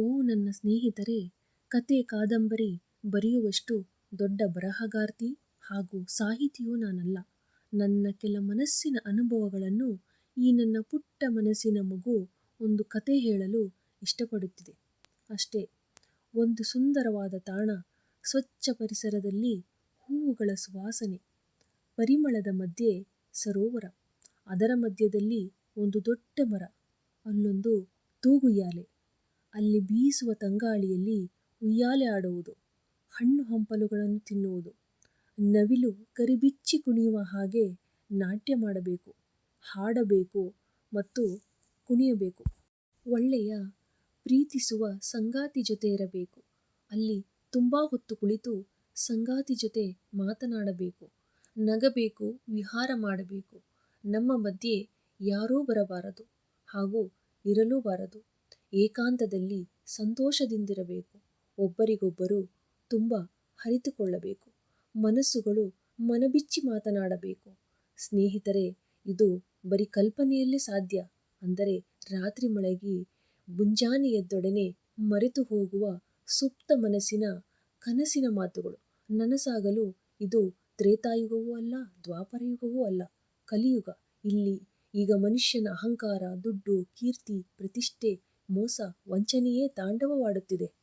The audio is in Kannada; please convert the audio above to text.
ಓ ನನ್ನ ಸ್ನೇಹಿತರೆ, ಕತೆ ಕಾದಂಬರಿ ಬರೆಯುವಷ್ಟು ದೊಡ್ಡ ಬರಹಗಾರ್ತಿ ಹಾಗೂ ಸಾಹಿತಿಯೂ ನಾನಲ್ಲ. ನನ್ನ ಕೆಲ ಮನಸ್ಸಿನ ಅನುಭವಗಳನ್ನು ಈ ನನ್ನ ಪುಟ್ಟ ಮನಸ್ಸಿನ ಮಗು ಒಂದು ಕತೆ ಹೇಳಲು ಇಷ್ಟಪಡುತ್ತಿದೆ. ಅಷ್ಟೇ, ಒಂದು ಸುಂದರವಾದ ತಾಣ ಸ್ವಚ್ಛ ಪರಿಸರದಲ್ಲಿ ಹೂವುಗಳ ಸುವಾಸನೆ, ಪರಿಮಳದ ಮಧ್ಯೆ ಸರೋವರ, ಅದರ ಮಧ್ಯದಲ್ಲಿ ಒಂದು ದೊಡ್ಡ ಮರ, ಅಲ್ಲೊಂದು ತೂಗುಯ್ಯಾಲೆ ಅಲ್ಲಿ ಬೀಸುವ ತಂಗಾಳಿಯಲ್ಲಿ ಉಯ್ಯಾಲೆ ಆಡುವುದು, ಹಣ್ಣು ಹಂಪಲುಗಳನ್ನು ತಿನ್ನುವುದು. ನವಿಲು ಕರಿಬಿಚ್ಚಿ ಕುಣಿಯುವ ಹಾಗೆ ನಾಟ್ಯ ಮಾಡಬೇಕು, ಹಾಡಬೇಕು ಮತ್ತು ಕುಣಿಯಬೇಕು. ಒಳ್ಳೆಯ ಪ್ರೀತಿಸುವ ಸಂಗಾತಿ ಜೊತೆ ಇರಬೇಕು. ಅಲ್ಲಿ ತುಂಬ ಹೊತ್ತು ಕುಳಿತು ಸಂಗಾತಿ ಜೊತೆ ಮಾತನಾಡಬೇಕು, ನಗಬೇಕು, ವಿಹಾರ ಮಾಡಬೇಕು. ನಮ್ಮ ಮಧ್ಯೆ ಯಾರೂ ಬರಬಾರದು ಹಾಗೂ ಇರಲೂಬಾರದು ಏಕಾಂತದಲ್ಲಿ ಸಂತೋಷದಿಂದಿರಬೇಕು. ಒಬ್ಬರಿಗೊಬ್ಬರು ತುಂಬ ಅರಿತುಕೊಳ್ಳಬೇಕು. ಮನಸ್ಸುಗಳು ಮನಬಿಚ್ಚಿ ಮಾತನಾಡಬೇಕು. ಸ್ನೇಹಿತರೆ, ಇದು ಬರೀ ಕಲ್ಪನೆಯಲ್ಲೇ ಸಾಧ್ಯ. ಅಂದರೆ ರಾತ್ರಿ ಮಳಗಿ ಮುಂಜಾನೆ ಎದ್ದೊಡನೆ ಮರೆತು ಹೋಗುವ ಸುಪ್ತ ಮನಸ್ಸಿನ ಕನಸಿನ ಮಾತುಗಳು. ನನಸಾಗಲು ಇದು ತ್ರೇತಾಯುಗವೂ ಅಲ್ಲ, ದ್ವಾಪರಯುಗವೂ ಅಲ್ಲ. ಕಲಿಯುಗ. ಇಲ್ಲಿ ಈಗ ಮನುಷ್ಯನ ಅಹಂಕಾರ, ದುಡ್ಡು, ಕೀರ್ತಿ, ಪ್ರತಿಷ್ಠೆ ಮೋಸ ವಂಚನೆಯೇ ತಾಂಡವವಾಡುತ್ತಿದೆ.